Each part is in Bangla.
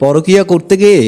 পরকিয়া করতে গিয়ে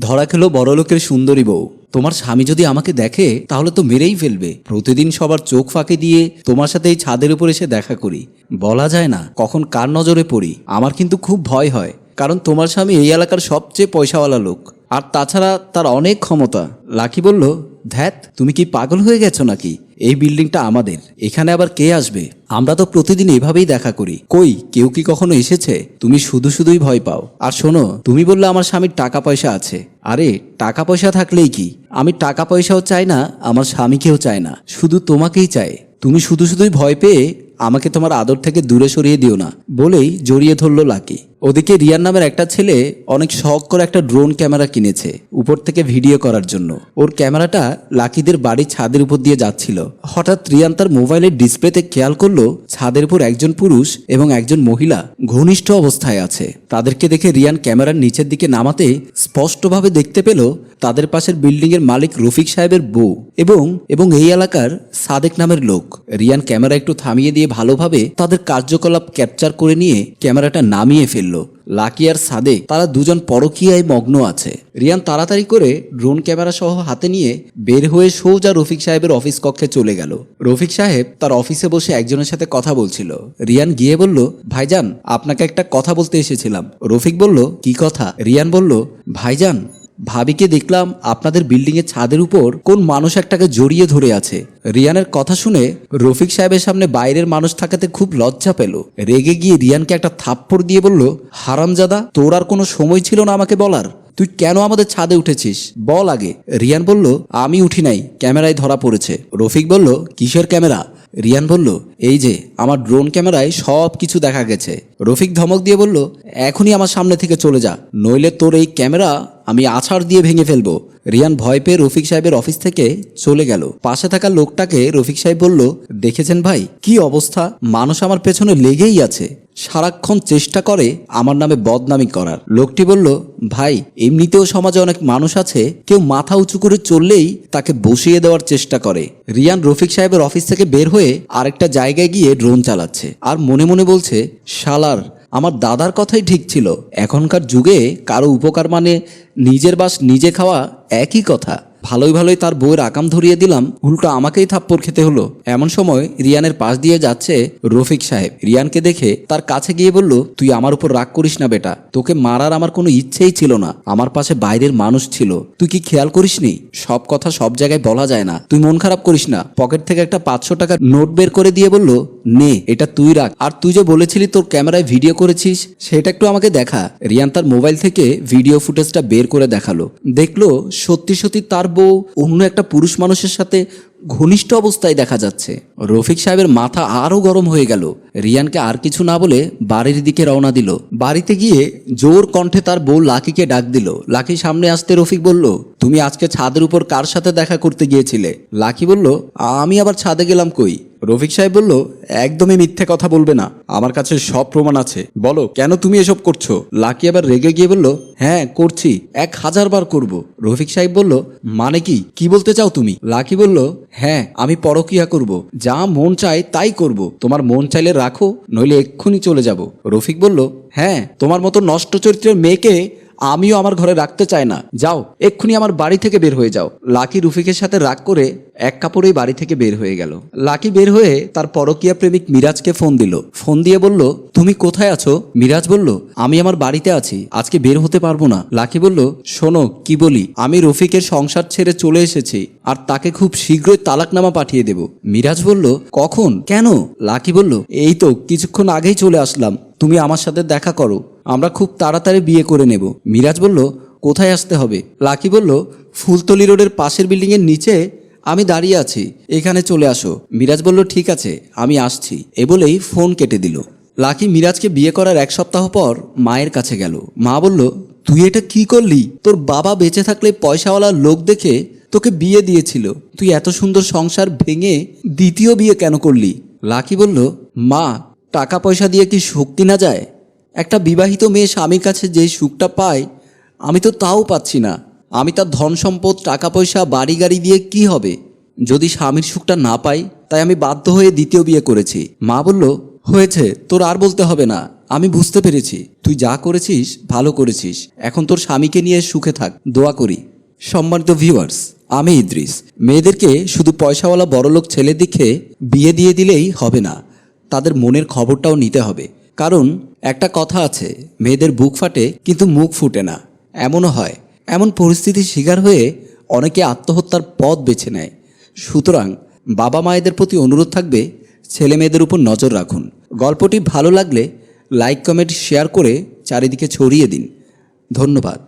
ধরা খেলো বড়লোকের সুন্দরী বউ। তোমার স্বামী যদি আমাকে দেখে, তাহলে তো মেরেই ফেলবে। প্রতিদিন সবার চোখ ফাঁকে দিয়ে তোমার সাথে এই ছাদের উপর এসে দেখা করি। বলা যায় না কখন কার নজরে পড়ি, আমার কিন্তু খুব ভয় হয়, কারণ তোমার স্বামী এই এলাকার সবচেয়ে পয়সাওয়ালা লোক। আর তাছাড়া তার অনেক ক্ষমতা। লাকি বলল, ধ্যাত, তুমি কি পাগল হয়ে গেছো নাকি? এই বিল্ডিংটা আমাদের। এখানে আবার কে আসবে? আমরা তো প্রতিদিন এভাবেই দেখা করি। কই, কেউ কি কখনো এসেছে? তুমি শুধু শুধুই ভয় পাও। আর শোনো, তুমি বললে আমার স্বামীর টাকা পয়সা আছে। আরে টাকা পয়সা থাকলেই কি? আমি টাকা পয়সাও চাই না, আমার স্বামীকেও চাই না। শুধু তোমাকেই চাই। তুমি শুধু শুধুই ভয় পেয়ে আমাকে তোমার আদর থেকে দূরে সরিয়ে দিও না, বলেই জড়িয়ে ধরলো লাকি। ওদিকে রিয়ান নামের একটা ছেলে অনেক শখ করে একটা ড্রোন ক্যামেরা কিনেছে, উপর থেকে ভিডিও করার জন্য। ওর ক্যামেরাটা লাকিদের বাড়ির ছাদের উপর দিয়ে যাচ্ছিল। হঠাৎ রিয়ান তার মোবাইলের ডিসপ্লেতে খেয়াল করল, ছাদের উপর একজন পুরুষ এবং একজন মহিলা ঘনিষ্ঠ অবস্থায় আছে। তাদেরকে দেখে রিয়ান ক্যামেরার নিচের দিকে নামাতে স্পষ্টভাবে দেখতে পেল তাদের পাশের বিল্ডিংয়ের মালিক রফিক সাহেবের বউ এবং এবং এই এলাকার সাদেক নামের লোক। রিয়ান ক্যামেরা একটু থামিয়ে দিয়ে ভালোভাবে তাদের কার্যকলাপ ক্যাপচার করে নিয়ে ক্যামেরাটা নামিয়ে ফেলল। লাকি আর সাদেক, তারা দুজন পরকীয়ায় মগ্ন আছে। রিয়ান তাড়াতাড়ি করে ড্রোন ক্যামেরা সহ হাতে নিয়ে বের হয়ে সোজা রফিক সাহেবের অফিস কক্ষে চলে গেল। রফিক সাহেব তার অফিসে বসে একজনের সাথে কথা বলছিল। রিয়ান গিয়ে বলল, ভাইজান, আপনাকে একটা কথা বলতে এসেছিলাম। রফিক বলল, কি কথা? রিয়ান বলল, ভাইজান ভাবিকে দেখলাম আপনাদের বিল্ডিং এর ছাদের উপর কোন মানুষ একটাকে জড়িয়ে ধরে আছে। রিয়ানের কথা শুনে রফিক সাহেবের সামনে বাইরের মানুষ থাকাতে খুব লজ্জা পেল। রেগে গিয়ে রিয়ানকে একটা থাপ্পড় দিয়ে বলল, হারামজাদা, তোর আর কোনো সময় ছিল না আমাকে বলার। তুই কেন আমাদের ছাদে উঠেছিস? বল আগে। রিয়ান বলল, আমি উঠি নাই, ক্যামেরায় ধরা পড়েছে। রফিক বলল, কিসের ক্যামেরা? রিয়ান বলল, এই যে, আমার ড্রোন ক্যামেরায় সব কিছু দেখা গেছে। রফিক ধমক দিয়ে বলল, এখনই আমার সামনে থেকে চলে যা, নইলে তোর এই ক্যামেরা আমি আছাড় দিয়ে ভেঙে ফেলব। রিয়ান ভয় পেয়ে রফিক সাহেবের অফিস থেকে চলে গেল। পাশে থাকা লোকটাকে রফিক সাহেব বলল, দেখেছেন ভাই? কি অবস্থা? মানুষ আমার পেছনে লেগেই আছে। সারাক্ষণ চেষ্টা করে আমার নামে বদনামি করার। লোকটি বলল, ভাই, এমনিতেও সমাজে অনেক মানুষ আছে, কেউ মাথা উঁচু করে চললেই তাকে বসিয়ে দেওয়ার চেষ্টা করে। রিয়ান রফিক সাহেবের অফিস থেকে বের হয়ে আরেকটা জায়গায় গিয়ে ড্রোন চালাচ্ছে আর মনে মনে বলছে, শালার আমার দাদার কথাই ঠিক ছিল। এখনকার যুগে কারও উপকার মানে নিজের বাস নিজে খাওয়া একই কথা। ভালোই ভালোই তার বউয়ের আকাম ধরিয়ে দিলাম, উল্টো আমাকেই থাপ্পড় খেতে হলো। এমন সময় রিয়ানের পাশ দিয়ে যাচ্ছে রফিক সাহেব। রিয়ানকে দেখে তার কাছে গিয়ে বলল, তুই আমার উপর রাগ করিস না বেটা, তোকে মারার আমার কোনো ইচ্ছেই ছিল না। আমার পাশে বাইরের মানুষ ছিল। তুই কি খেয়াল করিসনি? সব কথা সব জায়গায় বলা যায় না। তুই মন খারাপ করিস না। পকেট থেকে একটা পাঁচশো টাকার নোট বের করে দিয়ে বলল নে, এটা তুই রাখ। আর তুই যে বলেছিলি তোর ক্যামেরায় ভিডিও করেছিস, সেটা একটু আমাকে দেখা। রিয়ান তার মোবাইল থেকে ভিডিও ফুটেজটা বের করে দেখাল। দেখল সত্যি সত্যি তার বউ অন্য একটা পুরুষ মানুষের সাথে ঘনিষ্ঠ অবস্থায় দেখা যাচ্ছে। রফিক সাহেবের মাথা আরও গরম হয়ে গেল। রিয়ানকে আর কিছু না বলে বাড়ির দিকে রওনা দিল। বাড়িতে গিয়ে জোর কণ্ঠে তার বউ লাকিকে ডাক দিল। লাকি সামনে আসতে রফিক বলল, তুমি আজকে ছাদের উপর কার সাথে দেখা করতে গিয়েছিলে? লাকি বলল, আমি আবার ছাদে গেলাম কই? রফিক সাহেব বলল, একদমই মিথ্যে কথা বলবে না। আমার কাছে সব প্রমাণ আছে। বলো, কেন তুমি এসব করছ? লাকি আবার রেগে গিয়ে বলল হ্যাঁ করছি। এক হাজার বার করব। রফিক সাহেব বলল মানে কি? কি বলতে চাও তুমি? লাকি বলল হ্যাঁ আমি পরকিয়া করব। যা মন চায় তাই করব। তোমার মন চাইলে রাখো, নইলে এক্ষুনি চলে যাব। রফিক বলল হ্যাঁ তোমার মতো নষ্ট চরিত্রের মেয়েকে আমিও আমার ঘরে রাখতে চাই না। যাও, এক্ষুনি আমার বাড়ি থেকে বের হয়ে যাও। লাকি রুফিকের সাথে রাগ করে এক কাপড়েই বাড়ি থেকে বের হয়ে গেল। লাকি বের হয়ে তার পরকীয়া প্রেমিক মিরাজকে ফোন দিল। ফোন দিয়ে বলল, তুমি কোথায় আছো? মিরাজ বলল, আমি আমার বাড়িতে আছি। আজকে বের হতে পারব না। লাকি বলল, শোনো, কি বলি? আমি রফিকের সংসার ছেড়ে চলে এসেছি আর তাকে খুব শীঘ্রই তালাকনামা পাঠিয়ে দেব। মিরাজ বলল, কখন? কেন? লাকি বলল, এই তো, কিছুক্ষণ আগেই চলে আসলাম। তুমি আমার সাথে দেখা করো। আমরা খুব তাড়াতাড়ি বিয়ে করে নেব। মিরাজ বলল, কোথায় আসতে হবে? লাকি বলল, ফুলতলি রোডের পাশের বিল্ডিংয়ের নিচে আমি দাঁড়িয়ে আছি, এখানে চলে আসো। মিরাজ বলল, ঠিক আছে, আমি আসছি। এ বলেই ফোন কেটে দিল। লাকি মিরাজকে বিয়ে করার এক সপ্তাহ পর মায়ের কাছে গেল। মা বলল, তুই এটা কি করলি? তোর বাবা বেঁচে থাকলে পয়সাওয়ালা লোক দেখে তোকে বিয়ে দিয়েছিল। তুই এত সুন্দর সংসার ভেঙে দ্বিতীয় বিয়ে কেন করলি? লাকি বলল, মা, টাকা পয়সা দিয়ে কি শক্তি না যায়? একটা বিবাহিত মেয়ে স্বামীর কাছে যে সুখটা পায়, আমি তো তাও পাচ্ছি না। আমি তার ধন সম্পদ টাকা পয়সা বাড়ি গাড়ি দিয়ে কি হবে? যদি স্বামীর সুখটা না পাই, তাই আমি বাধ্য হয়ে দ্বিতীয় বিয়ে করেছি। মা বলল, হয়েছে, তোর আর বলতে হবে না। আমি বুঝতে পেরেছি। তুই যা করেছিস, ভালো করেছিস। এখন তোর স্বামীকে নিয়ে সুখে থাক। দোয়া করি। সম্মানিত ভিউয়ার্স আমি ইদ্রিস। মেয়েদেরকে শুধু পয়সাওয়ালা বড়লোক ছেলে দিকে বিয়ে দিয়ে দিলেই হবে না। তাদের মনের খবরটাও নিতে হবে। কারণ একটা কথা আছে, মেয়েদের বুক ফাটে কিন্তু মুখ ফুটে না। এমনও হয়। এমন পরিস্থিতির শিকার হয়ে অনেকে আত্মহত্যার পথ বেছে নেয়। সুতরাং বাবা মায়েদের প্রতি অনুরোধ থাকবে, ছেলে মেয়েদের উপর নজর রাখুন। গল্পটি ভালো লাগলে লাইক, কমেন্ট, শেয়ার করে চারিদিকে ছড়িয়ে দিন। ধন্যবাদ।